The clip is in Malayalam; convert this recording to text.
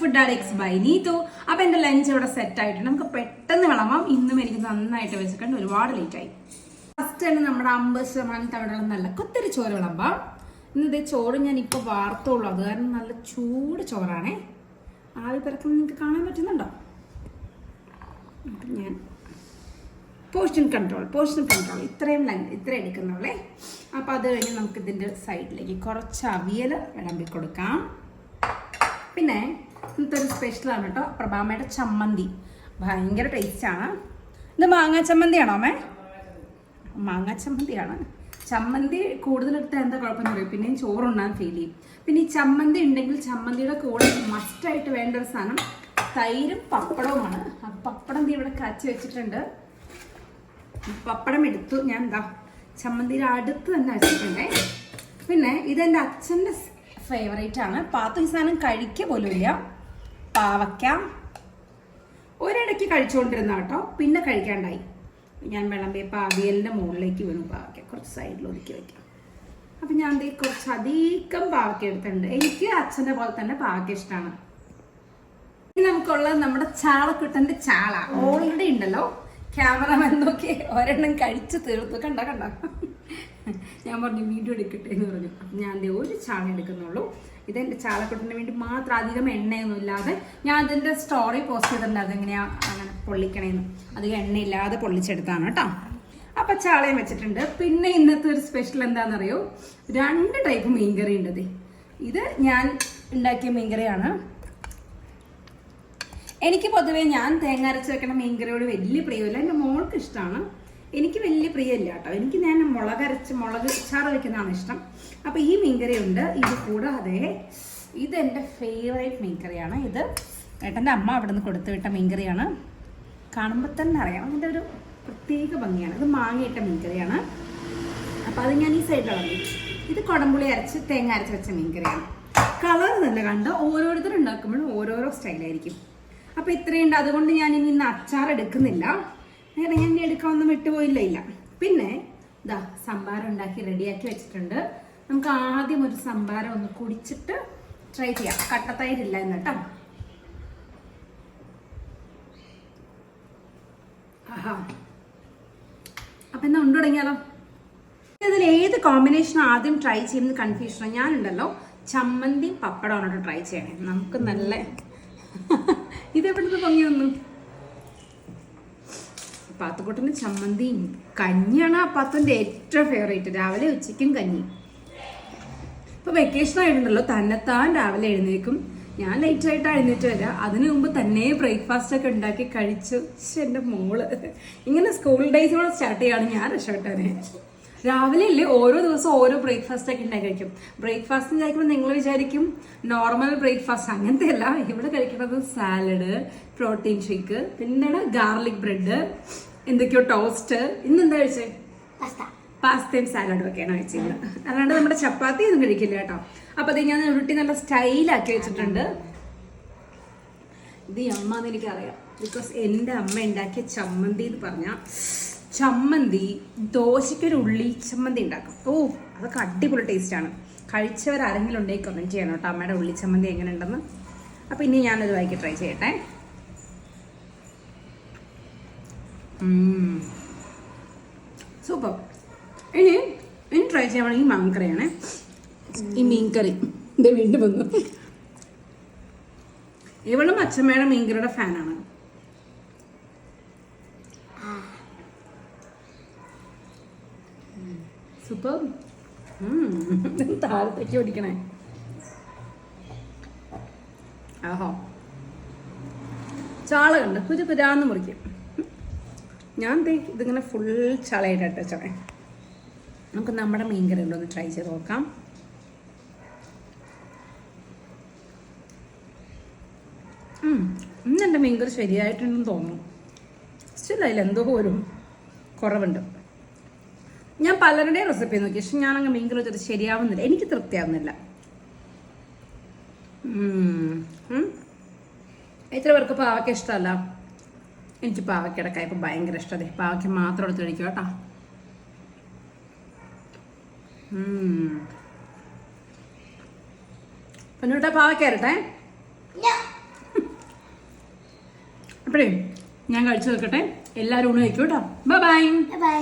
ഫുഡ് അഡിക്സ് ബൈ നീതു അപ്പൊ എന്റെ ലഞ്ച് ഇവിടെ സെറ്റ് ആയിട്ടുണ്ട്. നമുക്ക് പെട്ടെന്ന് വിളമ്പാം. ഇന്നും എനിക്ക് നന്നായിട്ട് വെച്ചിട്ടുണ്ട്. ഒരുപാട് ലേറ്റ് ആയി. ഫസ്റ്റ് തന്നെ നമ്മുടെ അമ്പത് ശതമാനം തവിടുള്ള നല്ല കുത്തിരി ചോറ് വിളമ്പാം. ഇന്നത്തെ ചോറ് ഞാൻ ഇപ്പൊ വാർത്തുള്ളൂ. അത് കാരണം നല്ല ചൂട് ചോറാണേ. ആവി പിറക്കുന്നത് നിങ്ങൾക്ക് കാണാൻ പറ്റുന്നുണ്ടോ? ഞാൻ പോർഷൻ കൺട്രോൾ പോർഷൻ കൺട്രോൾ ഇത്രയും ലൈൻ ഇത്ര എടുക്കുന്നുള്ളേ അപ്പോൾ അത് കഴിഞ്ഞ് നമുക്ക് ഇതിന്റെ സൈഡിലേക്ക് കുറച്ച് അവിയൽ വിളമ്പി കൊടുക്കാം. പിന്നെ ഇന്നത്തെ ഒരു സ്പെഷ്യലാണ് കേട്ടോ. പ്രഭാമയുടെ ചമ്മന്തി. ഭയങ്കര ടേസ്റ്റാണ് ഇത് മാങ്ങ ചമ്മന്തിയാണോ അമ്മേ? മാങ്ങ ചമ്മന്തിയാണ്. ചമ്മന്തി കൂടുതലെടുത്ത് എന്താ കുഴപ്പമെന്ന് പറയും പിന്നെയും ചോറുണ്ണാൻ ഫീൽ ചെയ്യും. പിന്നെ ഈ ചമ്മന്തി ഉണ്ടെങ്കിൽ ചമ്മന്തിയുടെ കൂടെ മസ്റ്റായിട്ട് വേണ്ട ഒരു സാധനം തൈരും പപ്പടവുമാണ്. പപ്പടം തീ ഇവിടെ കാച്ചി വെച്ചിട്ടുണ്ട്. പപ്പടം എടുത്തു. ഞാൻ എന്താ ചമ്മന്തിയുടെ അടുത്ത് തന്നെ വെച്ചിട്ടുണ്ടേ. പിന്നെ ഇതെന്റെ അച്ഛന്റെ ഫേവറേറ്റ് ആണ്. പാത്തു ഈ സാധനം കഴിക്കുക പോലും ഇല്ല. പാവയ്ക്ക. ഒരിടയ്ക്ക് കഴിച്ചുകൊണ്ടിരുന്ന കേട്ടോ പിന്നെ കഴിക്കാണ്ടായി. ഞാൻ വിളമ്പിയപ്പോൾ അവിയലിന്റെ മുകളിലേക്ക് വീണു പാവയ്ക്ക. കുറച്ച് സൈഡിൽ ഒതുക്കി വയ്ക്കാം അപ്പം ഞാൻ ദേ കുറച്ച് അധികം പാവയ്ക്ക എടുത്തിട്ടുണ്ട്. എനിക്ക് അച്ഛന്റെ പോലെ തന്നെ പാവയ്ക്ക ഇഷ്ടമാണ് ഇനി നമുക്കുള്ളത് നമ്മുടെ ചാളക്കുട്ടന്റെ ചാള. ഓൾറെഡി ഉണ്ടല്ലോ. ക്യാമറമാൻ നോക്കി ഒരെണ്ണം കഴിച്ച് തീർത്തു. കണ്ട കണ്ട? ഞാൻ പറഞ്ഞു വീഡിയോ എടുക്കട്ടെ എന്ന് പറഞ്ഞു. ഞാൻ ദേ ഒരു ചാള എടുക്കുന്നുള്ളൂ. ഇതെന്റെ ചാളക്കൊട്ടിന് വേണ്ടി മാത്രം അധികം എണ്ണയൊന്നും ഇല്ലാതെ ഞാൻ അതിന്റെ സ്റ്റോറി പോസ്റ്റ് ചെയ്തിട്ടുണ്ട്. അതെങ്ങനെയാണ് അങ്ങനെ പൊള്ളിക്കണേന്ന്. അധികം എണ്ണയില്ലാതെ പൊള്ളിച്ചെടുത്താണ് കേട്ടോ. അപ്പം ചാളയും വെച്ചിട്ടുണ്ട്. പിന്നെ ഇന്നത്തെ ഒരു സ്പെഷ്യൽ എന്താണെന്നറിയോ രണ്ട് ടൈപ്പ് മീൻകറി ഉണ്ട് ഇത് ഞാൻ ഉണ്ടാക്കിയ മീൻകറിയാണ്. എനിക്ക് പൊതുവേ ഞാൻ തേങ്ങ അരച്ച് വെക്കണ മീൻകറിയോട് വലിയ പ്രിയമില്ല. എന്റെ മോൾക്ക് ഇഷ്ടമാണ് എനിക്ക് വലിയ പ്രിയമില്ല കേട്ടോ. എനിക്ക് ഞാൻ മുളക് അരച്ച് മുളക് ചാറ് വയ്ക്കുന്നതാണ് ഇഷ്ടം. അപ്പോൾ ഈ മീൻകറി ഉണ്ട് ഇത് കൂടാതെ ഇത് എന്റെ ഫേവറേറ്റ് മീൻകറിയാണ്. ഇത് ഏട്ടന്റെ അമ്മ അവിടെ നിന്ന് കൊടുത്തു വിട്ട മീൻകറിയാണ്. കാണുമ്പോൾ തന്നെ അറിയാം. അതിന്റെ ഒരു പ്രത്യേക ഭംഗിയാണ്. ഇത് മാങ്ങയിട്ട മീൻകറിയാണ്. അപ്പോൾ അത് ഞാൻ ഈ സൈഡിലാണ് ഇത് കുടംപുളി അരച്ച് തേങ്ങ അരച്ച് വെച്ച മീൻകറിയാണ്. കളർ നല്ല കണ്ട് ഓരോരുത്തർ ഉണ്ടാക്കുമ്പോഴും ഓരോരോ സ്റ്റൈലായിരിക്കും അപ്പോൾ ഇത്രയുണ്ട്. അതുകൊണ്ട് ഞാൻ ഇനി ഇന്ന് അച്ചാർ എടുക്കുന്നില്ല. നേരെ ഞാൻ ഇനി വിട്ടുപോയില്ല ഇല്ല. പിന്നെ ഇതാ സംഭാരം ഉണ്ടാക്കി റെഡിയാക്കി വെച്ചിട്ടുണ്ട്. നമുക്ക് ആദ്യം ഒരു സംഭാരം ഒന്ന് കുടിച്ചിട്ട് ട്രൈ ചെയ്യാം. കട്ടത്തൈരില്ല എന്ന് കേട്ടോ. ആഹാ. അപ്പം എന്നാ ഉണ്ട് തുടങ്ങിയാലോ ഇതിൽ ഏത് കോമ്പിനേഷൻ ആദ്യം ട്രൈ ചെയ്യുന്ന കൺഫ്യൂഷനാണ് ഞാനുണ്ടല്ലോ ചമ്മന്തിയും പപ്പടമാണ് ട്രൈ ചെയ്യണേ. നമുക്ക് നല്ല ഇതെവിടുന്ന് പൊങ്ങി വന്നു? പാത്തുക്കുട്ടന് ചമ്മന്തിയും കഞ്ഞിയാണ് ആ പാത്തന്റെ ഏറ്റവും ഫേവറേറ്റ് രാവിലെ ഉച്ചയ്ക്കും കഞ്ഞി. ഇപ്പൊ വെക്കേഷൻ ആയിട്ടുണ്ടല്ലോ തന്നെത്താൻ രാവിലെ എഴുന്നേക്കും ഞാൻ ലേറ്റ് ആയിട്ട് എഴുന്നേറ്റ് വരാം. അതിനു മുമ്പ് തന്നെ ബ്രേക്ക്ഫാസ്റ്റ് ഒക്കെ ഉണ്ടാക്കി കഴിച്ചു. പക്ഷെ എന്റെ മോൾ. ഇങ്ങനെ സ്കൂൾ ഡേയ്സ് കൂടെ സ്റ്റാർട്ട് ചെയ്യാണ് ഞാൻ രക്ഷപ്പെട്ടനെ രാവിലെ അല്ലേ ഓരോ ദിവസം ഓരോ ബ്രേക്ക്ഫാസ്റ്റ് ഒക്കെ ഉണ്ടാക്കി കഴിക്കും. ബ്രേക്ക്ഫാസ്റ്റ് കഴിക്കുമ്പോൾ നിങ്ങൾ വിചാരിക്കും നോർമൽ ബ്രേക്ക്ഫാസ്റ്റ് അങ്ങനത്തെ അല്ല ഇവിടെ കഴിക്കുന്നത് സാലഡ് പ്രോട്ടീൻ ഷേക്ക് പിന്നെ ഗാർലിക് ബ്രെഡ് എന്തൊക്കെയോ ടോസ്റ്റ് ഇന്ന് എന്താ കഴിച്ചേ? പാസ്തയും സാലഡും ഒക്കെയാണ് കഴിച്ചത് അല്ലാണ്ട് നമ്മുടെ ചപ്പാത്തി ഒന്നും കഴിക്കില്ല കേട്ടോ. അപ്പൊ അത് ഞാൻ ഉരുട്ടി നല്ല സ്റ്റൈലാക്കി വെച്ചിട്ടുണ്ട്. ഇത് അമ്മ എന്ന് എനിക്കറിയാം. ബിക്കോസ് എന്റെ അമ്മ ഉണ്ടാക്കിയ ചമ്മന്തി എന്ന് പറഞ്ഞാൽ ചമ്മന്തി ദോശയ്ക്കൊരു ഉള്ളി ചമ്മന്തി ഉണ്ടാക്കും. ഓ അതൊക്കെ അടിപൊളി ടേസ്റ്റാണ് കഴിച്ചവർ ആരെങ്കിലും ഉണ്ടെങ്കിൽ കമന്റ് ചെയ്യണം കേട്ടോ. അമ്മയുടെ ഉള്ളി ചമ്മന്തി എങ്ങനെ ഉണ്ടെന്ന് അപ്പോൾ ഇനി ഞാനത് വായിക്കി ട്രൈ ചെയ്യട്ടെ. സൂപ്പർ. ഇനി ഇനി ട്രൈ ഈ മാങ്കറിയാണ് ഈ മീൻകറി. ഇത് വീണ്ടും വന്നു. ഇവളും അച്ഛമ്മയുടെ മീൻകറിയുടെ ഫാനാണ്. സൂപ്പർ. താഴത്തേക്ക് ഓടിക്കണേ. ആഹോ. ചാള കണ്ട്. പുതിയ മുറിക്കും. ഞാൻ ഇതിങ്ങനെ ഫുൾ ചളയായിട്ട് വെച്ചോണേ നമുക്ക് നമ്മുടെ മീൻകറി ഉണ്ടോ ഒന്ന് ട്രൈ ചെയ്ത് നോക്കാം. ഇന്ന് എന്റെ മീൻകറി ശരിയായിട്ടുണ്ടെന്ന് തോന്നുന്നു. സ്റ്റിൽ അതിൽ എന്തോ ഒരു കുറവുണ്ട്. ഞാൻ പലരുടെയും റെസിപ്പി നോക്കി പക്ഷെ ഞാൻ അങ്ങ് മീൻകറി വെച്ചിട്ട് ശരിയാവുന്നില്ല. എനിക്ക് തൃപ്തിയാവുന്നില്ല. എത്ര പേർക്ക് പാവയ്ക്ക് ഇഷ്ടമല്ല? എനിക്ക് പാവയ്ക്കയുടെ കയ്പ്പ് ഭയങ്കര ഇഷ്ടമാണ് പാവയ്ക്ക് മാത്രം എടുത്ത് കഴിക്കും കേട്ടോ. പൊന്നൂട്ടെ പാവയ്ക്കാരട്ടെ അപ്പഴേ ഞാൻ കഴിച്ചു നോക്കട്ടെ. എല്ലാവരും ഊണ് കഴിക്കൂ കേട്ടോ. Bye bye